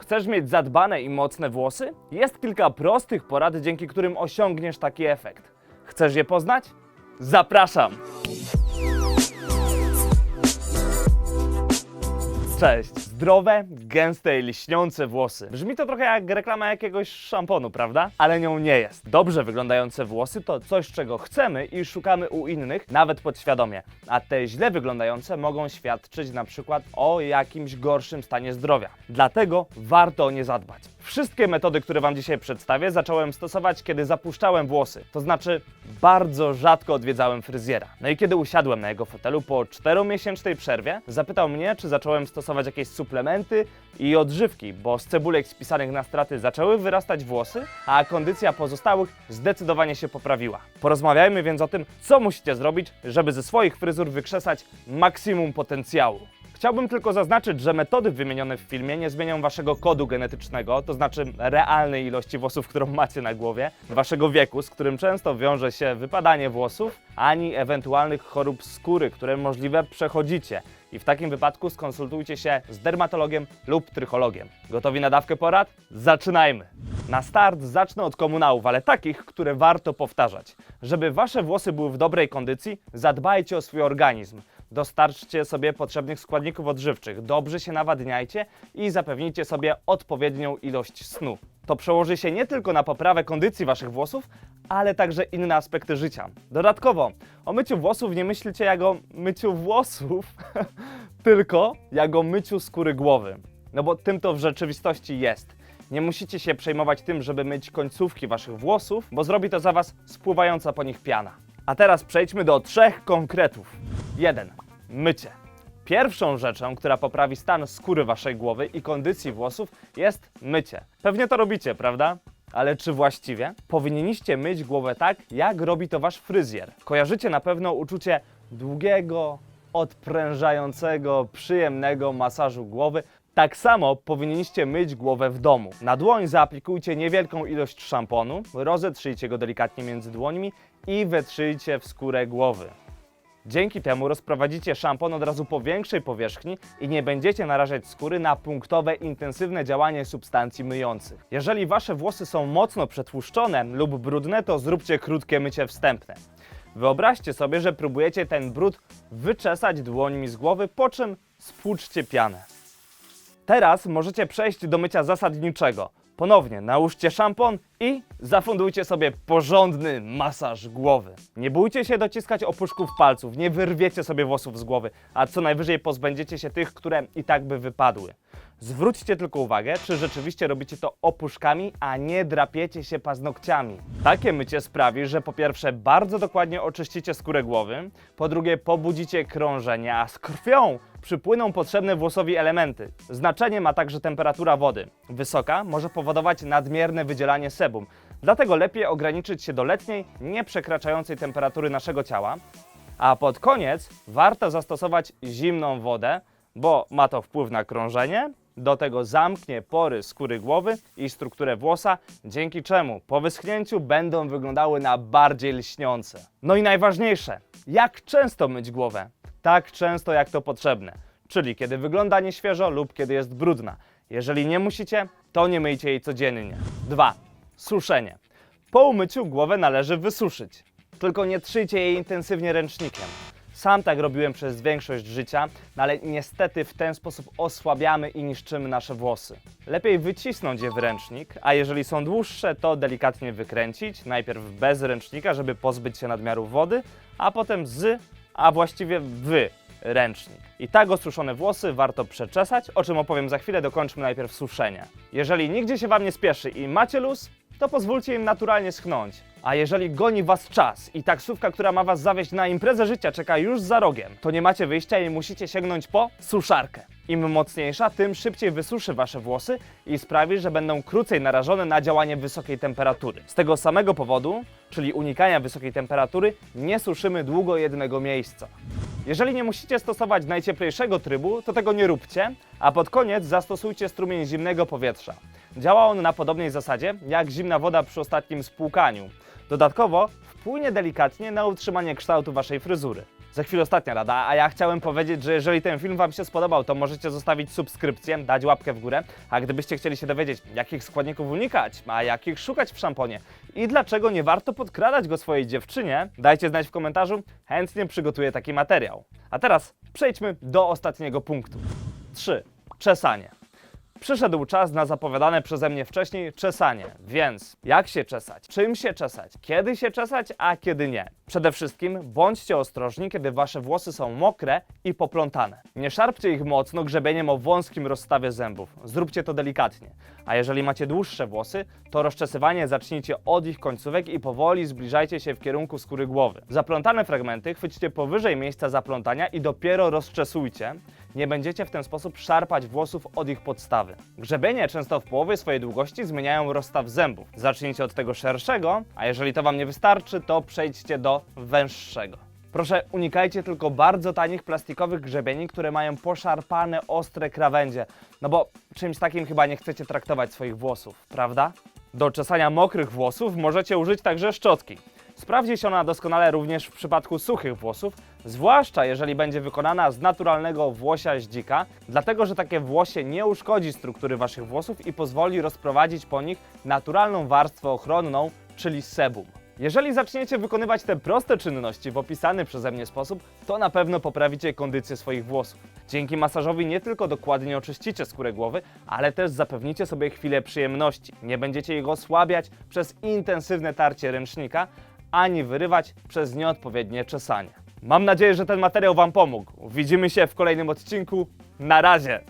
Chcesz mieć zadbane i mocne włosy? Jest kilka prostych porad, dzięki którym osiągniesz taki efekt. Chcesz je poznać? Zapraszam! Cześć! Zdrowe, gęste i lśniące włosy. Brzmi to trochę jak reklama jakiegoś szamponu, prawda? Ale nią nie jest. Dobrze wyglądające włosy to coś, czego chcemy i szukamy u innych, nawet podświadomie. A te źle wyglądające mogą świadczyć na przykład o jakimś gorszym stanie zdrowia. Dlatego warto o nie zadbać. Wszystkie metody, które Wam dzisiaj przedstawię, zacząłem stosować, kiedy zapuszczałem włosy. To znaczy, bardzo rzadko odwiedzałem fryzjera. No i kiedy usiadłem na jego fotelu po 4-miesięcznej przerwie, zapytał mnie, czy zacząłem stosować jakieś suplementy i odżywki, bo z cebulek spisanych na straty zaczęły wyrastać włosy, a kondycja pozostałych zdecydowanie się poprawiła. Porozmawiajmy więc o tym, co musicie zrobić, żeby ze swoich fryzur wykrzesać maksimum potencjału. Chciałbym tylko zaznaczyć, że metody wymienione w filmie nie zmienią waszego kodu genetycznego, to znaczy realnej ilości włosów, którą macie na głowie, waszego wieku, z którym często wiąże się wypadanie włosów, ani ewentualnych chorób skóry, które możliwe przechodzicie. I w takim wypadku skonsultujcie się z dermatologiem lub trychologiem. Gotowi na dawkę porad? Zaczynajmy! Na start zacznę od komunałów, ale takich, które warto powtarzać. Żeby wasze włosy były w dobrej kondycji, zadbajcie o swój organizm. Dostarczcie sobie potrzebnych składników odżywczych, dobrze się nawadniajcie i zapewnijcie sobie odpowiednią ilość snu. To przełoży się nie tylko na poprawę kondycji waszych włosów, ale także inne aspekty życia. Dodatkowo, o myciu włosów nie myślcie jak o myciu włosów, tylko jak o myciu skóry głowy. No bo tym to w rzeczywistości jest. Nie musicie się przejmować tym, żeby myć końcówki waszych włosów, bo zrobi to za was spływająca po nich piana. A teraz przejdźmy do trzech konkretów. 1. Mycie. Pierwszą rzeczą, która poprawi stan skóry waszej głowy i kondycji włosów jest mycie. Pewnie to robicie, prawda? Ale czy właściwie? Powinniście myć głowę tak, jak robi to wasz fryzjer. Kojarzycie na pewno uczucie długiego, odprężającego, przyjemnego masażu głowy. Tak samo powinniście myć głowę w domu. Na dłoń zaaplikujcie niewielką ilość szamponu, rozetrzyjcie go delikatnie między dłońmi i wetrzyjcie w skórę głowy. Dzięki temu rozprowadzicie szampon od razu po większej powierzchni i nie będziecie narażać skóry na punktowe, intensywne działanie substancji myjących. Jeżeli wasze włosy są mocno przetłuszczone lub brudne, to zróbcie krótkie mycie wstępne. Wyobraźcie sobie, że próbujecie ten brud wyczesać dłońmi z głowy, po czym spłuczcie pianę. Teraz możecie przejść do mycia zasadniczego. Ponownie nałóżcie szampon i zafundujcie sobie porządny masaż głowy. Nie bójcie się dociskać opuszków palców, nie wyrwiecie sobie włosów z głowy, a co najwyżej pozbędziecie się tych, które i tak by wypadły. Zwróćcie tylko uwagę, czy rzeczywiście robicie to opuszkami, a nie drapiecie się paznokciami. Takie mycie sprawi, że po pierwsze bardzo dokładnie oczyścicie skórę głowy, po drugie pobudzicie krążenie, a z krwią przypłyną potrzebne włosowi elementy. Znaczenie ma także temperatura wody. Wysoka może powodować nadmierne wydzielanie sebum, dlatego lepiej ograniczyć się do letniej, nie przekraczającej temperatury naszego ciała, a pod koniec warto zastosować zimną wodę, bo ma to wpływ na krążenie, do tego zamknie pory skóry głowy i strukturę włosa, dzięki czemu po wyschnięciu będą wyglądały na bardziej lśniące. No i najważniejsze, jak często myć głowę? Tak często jak to potrzebne, czyli kiedy wygląda nieświeżo lub kiedy jest brudna. Jeżeli nie musicie, to nie myjcie jej codziennie. 2. Suszenie. Po umyciu głowę należy wysuszyć. Tylko nie trzyjcie jej intensywnie ręcznikiem. Sam tak robiłem przez większość życia, no ale niestety w ten sposób osłabiamy i niszczymy nasze włosy. Lepiej wycisnąć je w ręcznik, a jeżeli są dłuższe, to delikatnie wykręcić, najpierw bez ręcznika, żeby pozbyć się nadmiaru wody, a potem z, a właściwie w ręcznik. I tak osuszone włosy warto przeczesać, o czym opowiem za chwilę, dokończmy najpierw suszenie. Jeżeli nigdzie się Wam nie spieszy i macie luz, to pozwólcie im naturalnie schnąć. A jeżeli goni Was czas i taksówka, która ma Was zawieźć na imprezę życia, czeka już za rogiem, to nie macie wyjścia i musicie sięgnąć po suszarkę. Im mocniejsza, tym szybciej wysuszy Wasze włosy i sprawi, że będą krócej narażone na działanie wysokiej temperatury. Z tego samego powodu, czyli unikania wysokiej temperatury, nie suszymy długo jednego miejsca. Jeżeli nie musicie stosować najcieplejszego trybu, to tego nie róbcie, a pod koniec zastosujcie strumień zimnego powietrza. Działa on na podobnej zasadzie jak zimna woda przy ostatnim spłukaniu. Dodatkowo wpłynie delikatnie na utrzymanie kształtu waszej fryzury. Za chwilę ostatnia rada, a ja chciałem powiedzieć, że jeżeli ten film Wam się spodobał, to możecie zostawić subskrypcję, dać łapkę w górę, a gdybyście chcieli się dowiedzieć, jakich składników unikać, a jakich szukać w szamponie i dlaczego nie warto podkradać go swojej dziewczynie, dajcie znać w komentarzu, chętnie przygotuję taki materiał. A teraz przejdźmy do ostatniego punktu. 3. Czesanie. Przyszedł czas na zapowiadane przeze mnie wcześniej czesanie, więc jak się czesać, czym się czesać, kiedy się czesać, a kiedy nie. Przede wszystkim bądźcie ostrożni, kiedy wasze włosy są mokre i poplątane. Nie szarpcie ich mocno grzebieniem o wąskim rozstawie zębów. Zróbcie to delikatnie. A jeżeli macie dłuższe włosy, to rozczesywanie zacznijcie od ich końcówek i powoli zbliżajcie się w kierunku skóry głowy. Zaplątane fragmenty chwyćcie powyżej miejsca zaplątania i dopiero rozczesujcie. Nie będziecie w ten sposób szarpać włosów od ich podstawy. Grzebienie często w połowie swojej długości zmieniają rozstaw zębów. Zacznijcie od tego szerszego, a jeżeli to Wam nie wystarczy, to przejdźcie do węższego. Proszę, unikajcie tylko bardzo tanich plastikowych grzebieni, które mają poszarpane, ostre krawędzie, no bo czymś takim chyba nie chcecie traktować swoich włosów, prawda? Do czesania mokrych włosów możecie użyć także szczotki. Sprawdzi się ona doskonale również w przypadku suchych włosów, zwłaszcza jeżeli będzie wykonana z naturalnego włosia dzika, dlatego że takie włosie nie uszkodzi struktury waszych włosów i pozwoli rozprowadzić po nich naturalną warstwę ochronną, czyli sebum. Jeżeli zaczniecie wykonywać te proste czynności w opisany przeze mnie sposób, to na pewno poprawicie kondycję swoich włosów. Dzięki masażowi nie tylko dokładnie oczyścicie skórę głowy, ale też zapewnicie sobie chwilę przyjemności. Nie będziecie jego osłabiać przez intensywne tarcie ręcznika, ani wyrywać przez nieodpowiednie czesanie. Mam nadzieję, że ten materiał Wam pomógł. Widzimy się w kolejnym odcinku. Na razie!